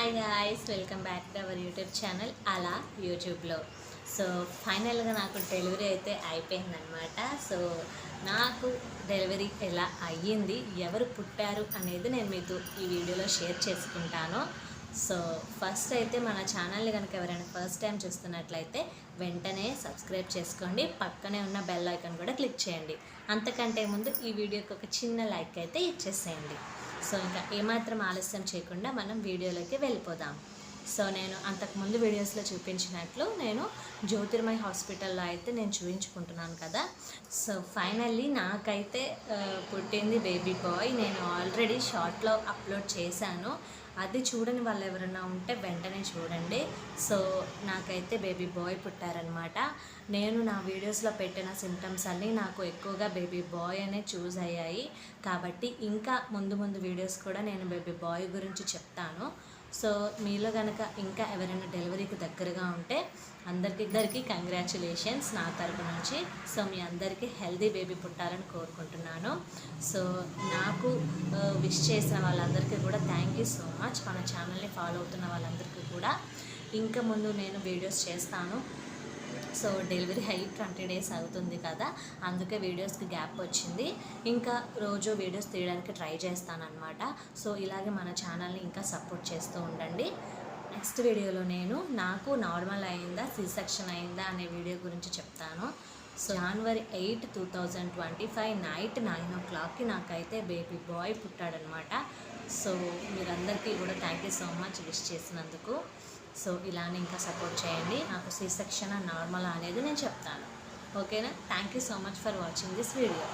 Hi guys welcome back to our YouTube channel అలా యూట్యూబ్లో so ఫైనల్గా నాకు డెలివరీ అయితే అయిపోయిందనమాట సో నాకు డెలివరీ ఎలా అయ్యింది ఎవరు పుట్టారు అనేది నేను మీతో ఈ వీడియోలో షేర్ చేసుకుంటాను. సో ఫస్ట్ అయితే మన ఛానల్ని కనుక ఎవరైనా ఫస్ట్ టైం చూస్తున్నట్లయితే వెంటనే సబ్స్క్రైబ్ చేసుకోండి. పక్కనే ఉన్న బెల్ ఐకాన్ కూడా క్లిక్ చేయండి. అంతకంటే ముందు ఈ వీడియోకి ఒక చిన్న లైక్ అయితే ఇచ్చేసేయండి. సో ఇంకా ఏమాత్రం ఆలస్యం చేయకుండా మనం వీడియోలోకి వెళ్ళిపోదాం. సో నేను అంతకుముందు వీడియోస్లో చూపించినట్లు నేను జ్యోతిర్మయ్ హాస్పిటల్లో అయితే నేను చూపించుకుంటున్నాను కదా. సో ఫైనల్లీ నాకైతే పుట్టింది బేబీ బాయ్. నేను ఆల్రెడీ షార్ట్లో అప్లోడ్ చేశాను. అది చూడని వాళ్ళు ఎవరైనా ఉంటే వెంటనే చూడండి. సో నాకైతే బేబీ బాయ్ పుట్టారనమాట నేను నా వీడియోస్లో పెట్టిన సిమ్టమ్స్ అన్నీ నాకు ఎక్కువగా బేబీ బాయ్ అనే చూస్ అయ్యాయి. కాబట్టి ఇంకా ముందు ముందు వీడియోస్ కూడా నేను బేబీ బాయ్ గురించి చెప్తాను. సో మీలో కనుక ఇంకా ఎవరైనా డెలివరీకి దగ్గరగా ఉంటే అందరికి ఇద్దరికి కంగ్రాచులేషన్స్ నా తరపు నుంచి. సో మీ అందరికీ హెల్దీ బేబీ పుట్టాలని కోరుకుంటున్నాను. సో నాకు విష్ చేసిన వాళ్ళందరికీ కూడా థ్యాంక్ యూ సో మచ్ మన ఛానల్ని ఫాలో అవుతున్న వాళ్ళందరికీ కూడా. ఇంకా ముందు నేను వీడియోస్ చేస్తాను. సో డెలివరీ అయ్యి ట్వంటీ డేస్ అవుతుంది కదా అందుకే వీడియోస్కి గ్యాప్ వచ్చింది. ఇంకా రోజు వీడియోస్ తీయడానికి ట్రై చేస్తానన్నమాట. సో ఇలాగే మన ఛానల్ని ఇంకా సపోర్ట్ చేస్తూ ఉండండి. నెక్స్ట్ వీడియోలో నేను నాకు నార్మల్ అయిందా సి సెక్షన్ అయిందా అనే వీడియో గురించి చెప్తాను. So January eight two thousand twenty five night nine ఓ క్లాక్కి నాకైతే బేబీ బాయ్ పుట్టాడనమాట సో మీరందరికీ కూడా thank you so much wish చేసినందుకు. సో ఇలానే ఇంకా సపోర్ట్ చేయండి. నాకు సి సెక్షన్ నార్మల్ అనేది నేను చెప్తాను. ఓకేనా? Thank you so much for watching this video